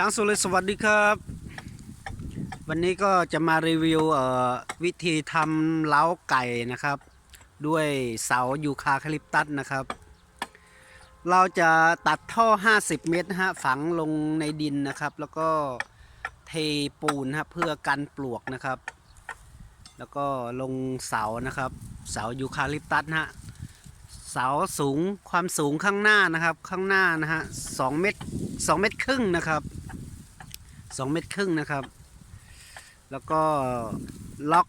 ช้างสุริสวัสดีครับ วันนี้ก็จะมารีวิวเอ่อวิธีทำเล้าไก่นะครับ ด้วยเสายูคาคลิปตัสนะครับ เราจะตัดท่อ 50 เมตรฮะฝังลงในดินนะครับ แล้วก็เทปูนนะเพื่อกันปลวกนะครับ แล้วก็ลงเสานะครับเสายูคาลิปตัสฮะเสาสูงความสูงข้างหน้านะครับข้างหน้านะฮะสองเมตรสองเมตรครึ่งนะครับ สองเมตรครึ่งนะครับ แล้วก็ล็อก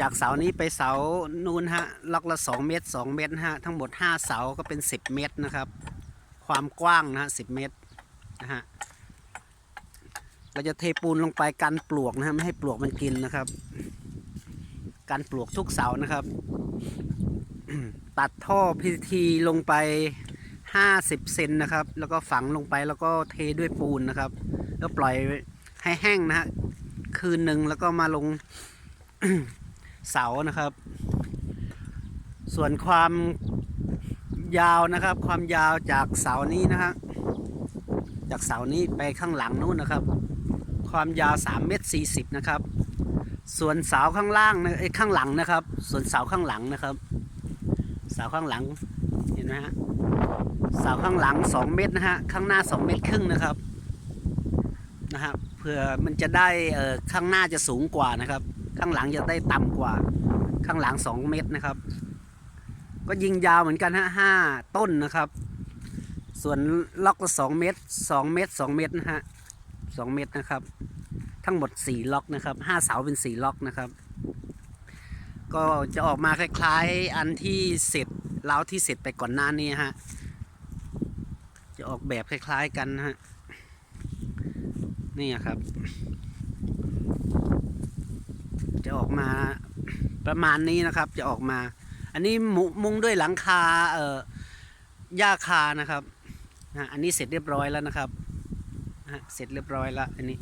จากเสานี้ไปเสานูนฮะ ล็อกละสองเมตรสองเมตรฮะ ทั้งหมดห้าเสาก็เป็นสิบเมตรนะครับ ความกว้างนะฮะสิบเมตรนะฮะ เราจะเทปูนลงไปกันปลวกนะฮะไม่ให้ปลวกมันกินนะครับกันปลวกทุกเสานะครับ ตัดท่อพีทีลงไป 50 เซนนะครับ แล้วก็ฝังลงไปแล้วก็เทด้วยปูนนะครับ แล้วปล่อยให้แห้งนะฮะคืนหนึ่งแล้วก็มาลงเสานะครับ ส่วนความยาวนะครับ ความยาวจากเสานี้นะฮะจากเสานี้ไปข้างหลังนู้นนะครับ ความยาว3เมตร40นะครับ ส่วนเสาข้างล่างนะเอ้ข้างหลังนะครับ ส่วนเสาข้างหลังนะครับ เสาข้างหลัง เห็นไหมฮะเสาข้างหลัง 2 เมตรนะฮะ ข้างหน้า 2 เมตรครึ่งนะครับนะฮะเพื่อมันจะได้เอ่อข้างหน้าจะสูงกว่านะครับ ข้างหลังจะได้ต่ำกว่า ข้างหลัง 2 เมตรนะครับ ก็ยิงยาวเหมือนกันฮะห้าต้นนะครับ ส่วนล็อกละ2เมตร2เมตร2เมตรนะฮะ2เมตรนะครับ ทั้งหมด 4 ล็อกนะครับ5เสาเป็น 4 ล็อกนะครับ ก็จะออกมาคล้ายๆอันที่เสร็จ เล้าที่เสร็จไปก่อนหน้านี้ฮะ จะออกแบบคล้าย ๆกันฮะ นี่ครับ จะออกมาประมาณนี้นะครับ จะออกมา อันนี้มุมุงด้วยหลังคาเอ่อหญ้าคานะครับนะอันนี้เสร็จเรียบร้อยแล้วนะครับนะเสร็จเรียบร้อยแล้ว อันนี้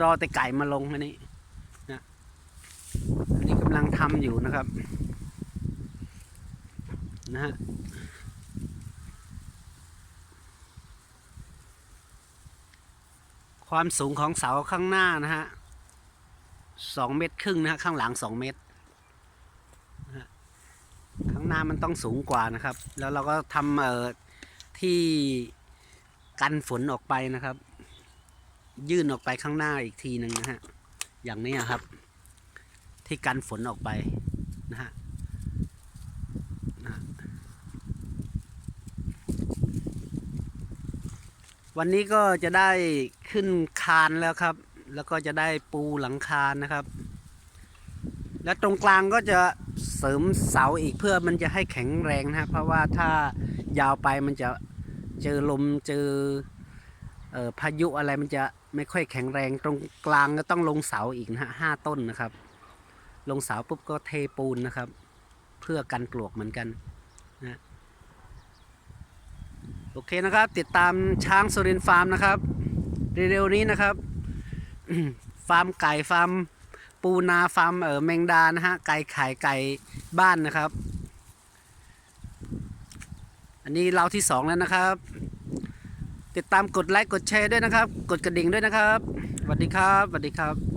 รอแต่ไก่มาลงอันนี้นะอันนี้กำลังทำอยู่นะครับ นะฮะความสูงของเสาข้างหน้านะฮะสองเมตรครึ่งนะฮะข้างหลังสองเมตรข้างหน้ามันต้องสูงกว่านะครับ แล้วเราก็ทำเอ่อที่กันฝนออกไปนะครับ ยื่นออกไปข้างหน้าอีกทีหนึ่งนะฮะอย่างนี้ครับ ที่กันฝนออกไปนะฮะนะ วันนี้ก็จะได้ขึ้นคานแล้วครับ แล้วก็จะได้ปูหลังคานนะครับ และตรงกลางก็จะเสริมเสาอีกเพื่อมันจะให้แข็งแรงนะครับเพราะว่าถ้ายาวไปมันจะเจอลมเจอเอ่อพายุอะไรมันจะไม่ค่อยแข็งแรง ตรงกลางก็ต้องลงเสาอีกนะฮะห้าต้นนะครับ ลงเสาปุ๊บก็เทปูนนะครับ เพื่อกันปลวกเหมือนกันนะ โอเคนะครับ ติดตามช้างสุรินทร์ฟาร์มนะครับ เร็วๆนี้นะครับ ฟาร์มไก่ฟาร์มปูนาฟาร์มเออแมงดานะฮะไก่ไข่ไก่บ้านนะครับ อันนี้เราที่สองแล้วนะครับ ติดตามกดไลค์กดแชร์ด้วยนะครับ กดกระดิ่งด้วยนะครับสวัสดีครับสวัสดีครับ